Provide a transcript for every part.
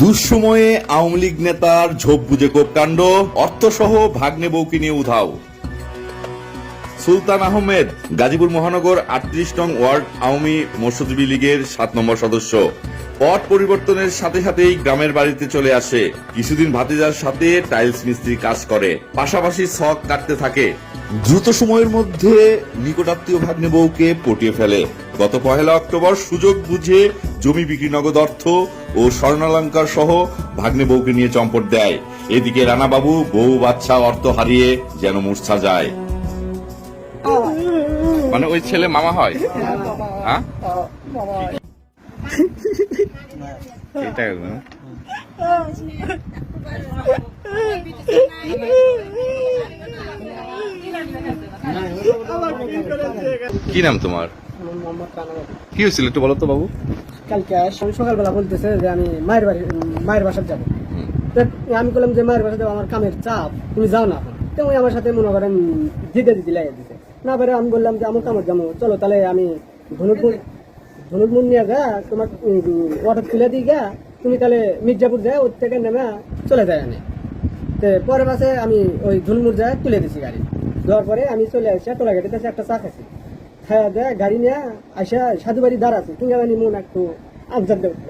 দুঃসময়ে আওয়ামী লীগ নেতার ঝোপ বুঝে কোপকাণ্ড অর্থসহ ভাগ্নে বৌকি নিয়ে উধাও। সুলতান আহমেদ, গাজীপুর মহানগর আটত্রিশ নং ওয়ার্ড আওয়ামী মৎস্যজীবী লীগের সাত নম্বর সদস্য। পট পরিবর্তনের সাথে সাথেই গ্রামের বাড়িতে চলে আসে। কিছুদিন ভাতিজার সাথে টাইলস মিস্ত্রি কাজ করে। পাশাপাশি শখ কাটতে থাকে। দ্রুত সময়ের মধ্যে নিকটাত্মীয় ভাগ্নে বউকে পটিয়ে ফেলে। গত পহেলা অক্টোবর সুযোগ বুঝে জমি বিক্রি নগদ অর্থ ও স্বর্ণালঙ্কার সহ ভাগ্নে বউকে নিয়ে চম্পট দেয়। এদিকে রানাবাবু বউ বাচ্চা অর্থ হারিয়ে যেন মূর্ছা যায়। মানে ওই ছেলে মামা হয়? হ্যাঁ। কি নাম তোমার? কি হয়েছিল একটু বলো তো বাবু। কালকে আমি সকালবেলা বলতেছে যে আমি মায়ের বাড়ি মায়ের বাসার যাব। আমি বললাম যে মায়ের বাসা যাব আমার কামের চাপ তুমি যাও না। এখন তো ওই আমার সাথে মনে করেন দিতে দিতে লাগিয়ে দিতে না পারে আমি বললাম যে আমার কামের যাব। চলো তাহলে আমি ধনুপুর ধনুপুর নিয়ে গা, তোমার অটো তুলে দিই গা, তুমি তাহলে মির্জাপুর যায়, ওর থেকে নেমে চলে যায় আমি তো পরের মাসে আমি ওই ধুলমুর যায় তুলে দিছি গাড়ি। দেওয়ার পরে আমি চলে আসি তোলা গাড়িতে একটা চা খাইছি। খাওয়া দেয় গাড়ি নিয়ে আসা সাধু বাড়ি দাঁড় আছে। কিংবা জানি মন একটু দিয়ে উঠল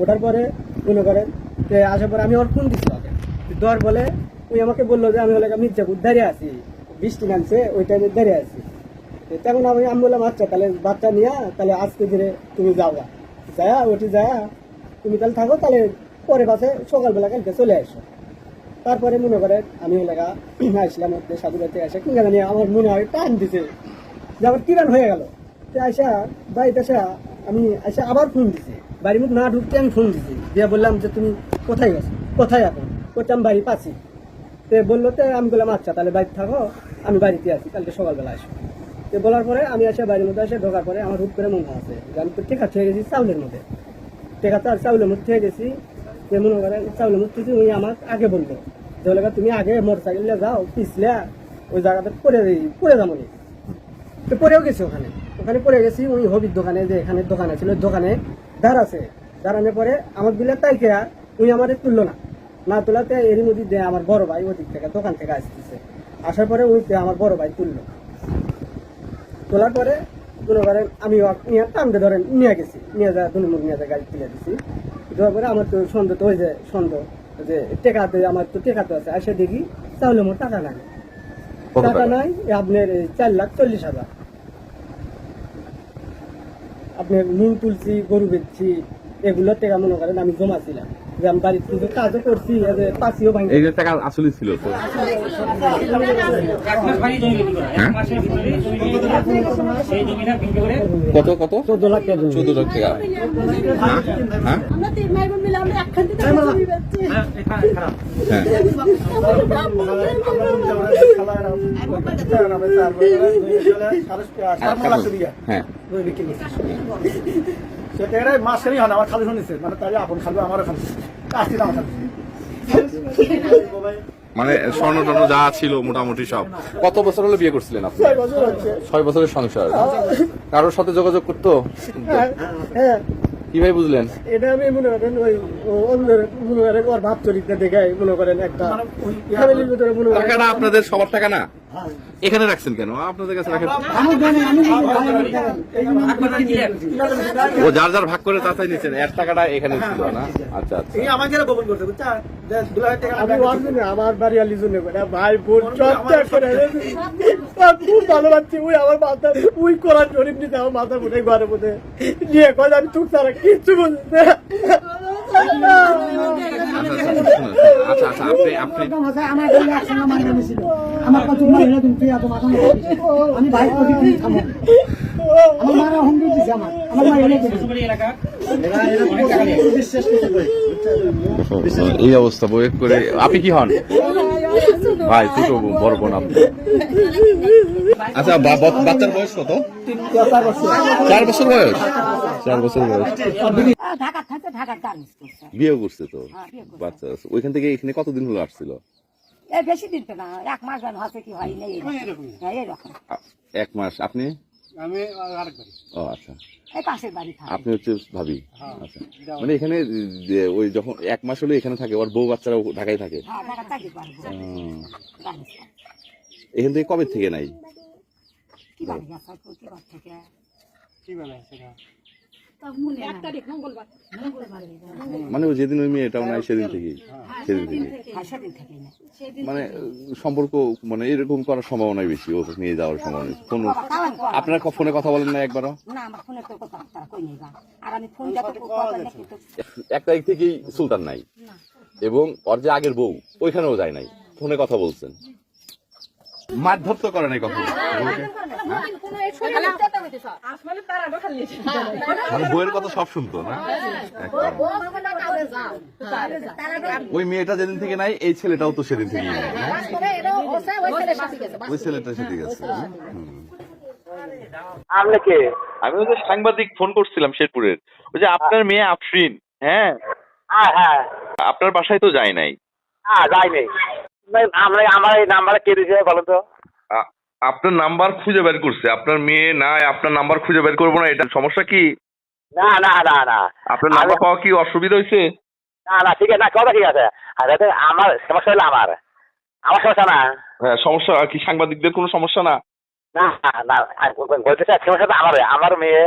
ওঠার পরে মনে করেন যে আসার পরে আমি ওর ফোন দিচ্ছি ওকে। দেওয়ার বলে ওই আমাকে বলল যে, আমি হলে মির্জাপুর দাঁড়িয়ে আছি। বৃষ্টি নামছে, ওই টাইমে দাঁড়িয়ে আছি। তখন আমি আমি বললাম আচ্ছা তাহলে বাচ্চা নিয়ে, তাহলে আজকে ধীরে তুমি যাও। গা যায়া ওটি যায়া, তুমি তাহলে থাকো, তাহলে পরে পাশে সকালবেলা কালকে চলে আসো। তারপরে মনে করে আমি এলাকা আসলাম হচ্ছে সাধু বাড়িতে আসে কিংবা জানি, আমার মনে হয় টান দিছে। যে আমার কিরান হয়ে গেল। তো আইসা বাড়িতে আসা আমি আইসা আবার ফোন দিছি। বাড়ির মধ্যে না ঢুকতে আমি ফোন দিছি। দিয়ে বললাম যে, তুমি কোথায় গেছো কোথায় এখন কোথায় আমি বাড়ি পাচ্ছি তো বলল, তো আমি বললাম আচ্ছা তাহলে বাড়িতে থাকো, আমি বাড়িতে আছি, কালকে সকালবেলা আসো বলার পরে আমি আসে বাড়ির মধ্যে এসে ঢোকার পরে আমার হুট করে মনে আছে আমি তো টেকা খেয়ে গেছি চাউলের মধ্যে। টেকা চাল চাউলের মধ্যে খেয়ে গেছি। যে মনে করেন চাউলের মধ্যে থেকে উনি আমার আগে বলল যে তুমি আগে মোটর সাইকেল যাও, পিছলে, ওই জায়গাতে পড়ে পড়ে যাব তো পড়েও গেছি ওখানে। ওখানে পড়ে গেছি, ওই হবির দোকানে, যে এখানে দোকান ওই দোকানে দাঁড় আছে। দাঁড়ানোর পরে আমার বিলে তাই খেয়া উনি আমার তুললো না। না তোলাতে এরই মধ্যে আমার বড় ভাই ওদিক থেকে, দোকান থেকে আসতেছে। আসার পরে ওই আমার বড় ভাই তুললো। তোলার পরে মনে করেন আমি নিয়ে টানতে ধরেন নিয়ে গেছি। নিয়ে যা দুই মুখ নিয়ে যা গাড়ি তুলে দিছি। দেওয়ার পরে আমার তো সন্দেহ তো ওই যে সন্দেহ যে টেকাতে আমার তো টেকাতে আছে। আসে দেখি তাহলে মোট টাকা নাই টাকা? নাই আপনার চার লাখ চল্লিশ হাজার। আপনার নুন তুলছি গরু বেচছি এগুলো টাকা মনে করেন আমি জমা ছিলাম। যে আমি বাড়িতে কিন্তু কাজও করছি এই যে পাঁচিও ভাঙি এই যে টাকা আসলে ছিল তো। করে কত কত? চোদ্দ লাখ টাকা চোদ্দ লাখ টাকা। হ্যাঁ। আমরা আমরা সেটা হয় না আমার খালি শুনেছে। মানে তাই আপন খালি আমার খালি আসছিল আমার খালি মানে স্বর্ণ টর্ণ যা ছিল মোটামুটি সব। কত বছর হলো বিয়ে করছিলেন আপনি? ছয় বছরের সংসার। কারোর সাথে যোগাযোগ করতো? হ্যাঁ, হ্যাঁ। কীভাবে বুঝলেন? এটা আমি মনে করেন ওই ও- অন্যের মনে করেন ওর ভাব চরিত্র দেখে মনে করেন একটা ফ্যামিলির ভিতরে মনে করেন আপনাদের সবার টাকা না? এখানে রাখছেন কেন? আপনাদের কাছে রাখেন। ও যার যার ভাগ করে তাতাই নিচ্ছেন। এর টাকাটা এখানে ছিল না? আচ্ছা আচ্ছা। আমার বাড়ি আলি জন্য করে ভাই বোন খুব ভালোবাসছি ওই আমার মাথা ওই কোরআন শরীফ নিতে আমার মাথা মধ্যে ঘরে মধ্যে নিয়ে কয় আমি ছাড়া কিচ্ছু বলছি না। আচ্ছা শুনুন। আপনি আপনি আমার গাড়ি একসঙ্গে মারি নিয়েছিল আমার কত মহিলা তুমি তুই এত মাথা আমি ভাই করি তুই থামো। আমার মারা হুমকি দিছে আমার। আমার মা এলে এলাকা এই অবস্থা বই করে আপনি কি হন? ভাই বোন, বড় বোন আপনি। আচ্ছা বাচ্চার বয়স কত? চার বছর বয়স? চার বছর বয়স। ঢাকার করছে। বিয়ে করছে তো? হ্যাঁ। বাচ্চা আছে। ওইখান থেকে এখানে কতদিন হলো আসছিল? এই বেশি দিন তো না এক মাস হচ্ছে কি হয় নেই হ্যাঁ এরকম। এক মাস। আপনি? আমি ও আচ্ছা। এই পাশের বাড়ি থাকে। আপনি হচ্ছে ভাবি? আচ্ছা। মানে এখানে ওই যখন এক মাস হলে এখানে থাকে ওর বউ ঢাকায় থাকে? হ্যাঁ। এখান থেকে কবে থেকে নাই? কি থেকে? মনে যেদিন ওই মেয়েটাও নাই সেদিন থেকেই। সেদিন থেকে হ্যাঁ সেদিন থেকেই। না মানে সম্পর্ক মানে এরকম করার সম্ভাবনাই বেশি ও নিয়ে যাওয়ার সম্ভাবনা ফোন তাও আপনারা ফোনে কথা বলেন না একবারও? না আমার ফোনে তো কথা তারা কই নেই বা আর আমি ফোন যাতে কথা দেখি তো এক তারিখ থেকেই সুলতান নাই। এবং ওর যে আগের বউ ওইখানেও যায় নাই। ফোনে কথা বলছেন। মারধর তো করে নাই কখন? মানে বইয়ের কথা সব শুনতো না? ওই মেয়েটা যেদিন থেকে নাই এই ছেলেটাও তো সেদিন থেকে ওই ছেলেটার সাথে গেছে আমি ওই সাংবাদিক ফোন করছিলাম শেরপুরের। ওই যে আপনার মেয়ে আফরিন হ্যাঁ? হ্যাঁ হ্যাঁ। আপনার বাসায় তো যায় নাই। হ্যাঁ যাইনি আমরা আমার এই নাম্বারে কে দিয়েছে বলো তো। আপনার নাম্বার খুঁজে বের করছে। আপনার মেয়ে নাই আপনার নাম্বার খুঁজে বের করব না এটা সমস্যা কি? না না না না। আপনার নাম্বার পাওয়া কি অসুবিধা হয়েছে? না না ঠিক আছে না কথা ঠিক আছে। আর আমার সমস্যা হলো আমার। আমার সমস্যা না। হ্যাঁ সমস্যা কি সাংবাদিকদের কোনো সমস্যা না? না না বলতে চাই সমস্যা আমার আমার মেয়ে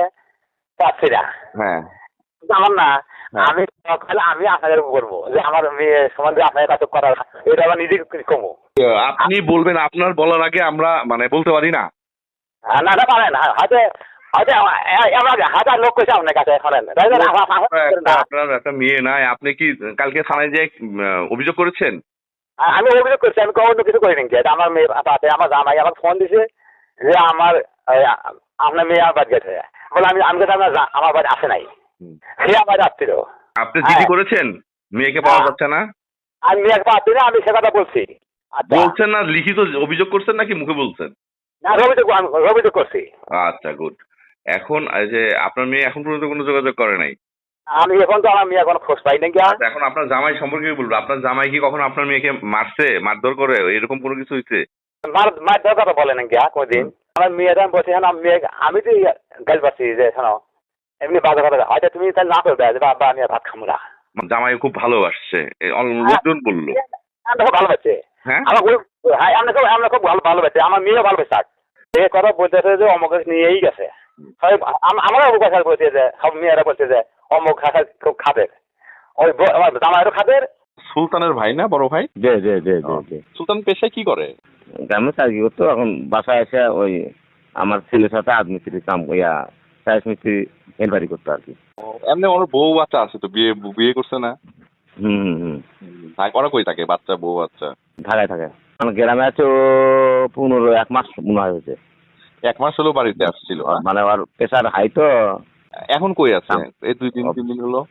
পাচ্ছি না। হ্যাঁ। আমার না। আমি তাহলে আমি আপনাদের করব যে আমার মেয়ে সম্বন্ধে আপনাদের কাছে করা এটা আমার নিজে কমো। আপনি বলবেন আপনার বলার আগে আমরা মানে বলতে পারি না? না না পারেন হয়তো আমার আপনার আমার- আমার- একটা- মেয়ে নাই আপনি কি কালকে থানায় যে অভিযোগ করেছেন? আমি অভিযোগ করছি আমি কখনো কিছু করি নাকি এটা আমার মেয়ে পাতে আমার জামাই আমার ফোন দিছে যে আমার আপনার মেয়ে আমার বাড়ি গেছে বলে আমি আমি কথা আমার বাড়ি আসে নাই। সে আমার যাচ্ছিল আপনি চিঠি হ্যাঁ। করেছেন? মেয়েকে পাওয়া হ্যাঁ। যাচ্ছে না? আমি মেয়েকে পাচ্ছি না আমি সে কথা বলছি। আচ্ছা। বলছেন না লিখিত অভিযোগ করছেন নাকি মুখে বলছেন? না অভিযোগ অভিযোগ করছি। আচ্ছা গুড। এখন যে আপনার মেয়ে এখন পর্যন্ত কোনো যোগাযোগ করে নাই? আমি এখন তো আমার মেয়ে এখন খোঁজ পাই নাকি আচ্ছা, এখন আপনার জামাই সম্পর্কে বলব? আপনার জামাই কি কখনো আপনার মেয়েকে মারছে মারধর করে এরকম কোনো কিছু হয়েছে মার মার কথা বলে নাকি কোনদিন। আমার মেয়েটা আমি হ্যাঁ মেয়ে আমি তো গাল পাচ্ছি যে শোনো এমনি বাজে কথা হয়তো তুমি তাহলে না করবে যে বাবা আমি আর ভাত খাব না। জামাই খুব ভালোবাসছে লোকজন বলল। হ্যাঁ আমার হ্যাঁ? আমরা খুব আমরা খুব ভালো ভালোবাসি আমার মেয়েও ভালোবাসে এই কথা বলতেছে যে অমুক নিয়েই গেছে। আমরাও কথা বলছে যে সব মেয়েরা বলছে যে অমুক খাতা খুব খাদের ওই আমার খাদের সুলতানের ভাই না বড় ভাই? জি জি জি সুলতান পেশায় কি করে? গ্রামে চাকরি করতো? এখন বাসায় এসে ওই আমার ছেলের সাথে আজমিস্ত্রি কাম ইয়া চাইস মিস্ত্রি এনকোয়ারি করতো আর কি। এমনি ওর বউ বাচ্চা আছে তো বিয়ে বিয়ে করছে না। হুম হুম হুম। তাই করা কই থাকে বাচ্চা বউ বাচ্চা? ঢাকায় থাকে। মানে গ্রামে আছে ও পনেরো এক মাস মনে হয় হয়েছে। এক মাস হলো বাড়িতে আসছিল মানে ওর প্রেশার হাই তো। এখন কই আছে? এই দুই তিন তিন দিন হলো?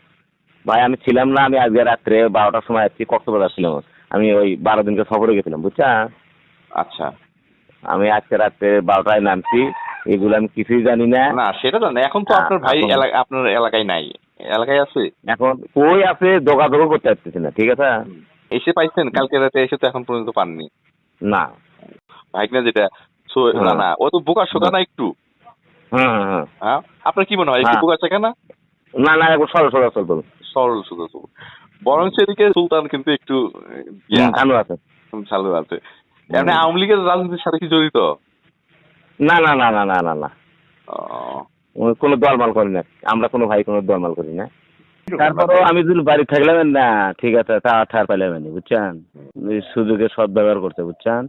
ভাই আমি ছিলাম না আমি আজকে রাত্রে বারোটার সময় আসছি কক্সবাজার ছিলাম। আমি ওই বারো দিনকে সফরে গেছিলাম বুঝছা? আচ্ছা। আমি আজকে রাত্রে বারোটায় নামছি এগুলো আমি কিছুই জানি না। না সেটা জানি এখন তো আপনার ভাই আপনার এলাকায় নাই। এলাকায় আছে? এখন কই আছে যোগাযোগও করতে পারতেছি না ঠিক আছে? এসে পাইছেন? কালকে রাতে এসে তো এখন পর্যন্ত পাননি। না। ভাইকনা যেটা হ্যাঁ। না না ও তো বোকা শোকা না একটু। হুম হ্যাঁ আপনার কি মনে হয় একটু হ্যাঁ। বোকা শেখা না না না একবার সরল সরল সরল সরল সুদা বরং সেদিকে সুলতান কিন্তু একটু ভালো আছে। চালু আছে। এমনি আওয়ামী লীগের রাজনীতির সাথে কি জড়িত? না না না না না না না। কোনো দলমাল করি না। আমরা কোনো ভাই কোনো দলমাল করি না। তারপরে আমি যদি বাড়ি থাকলাম না ঠিক আছে তা ঠার পাইলাম বুঝছেন? সুযোগের সুযোগে সদ ব্যবহার করতে বুঝছেন?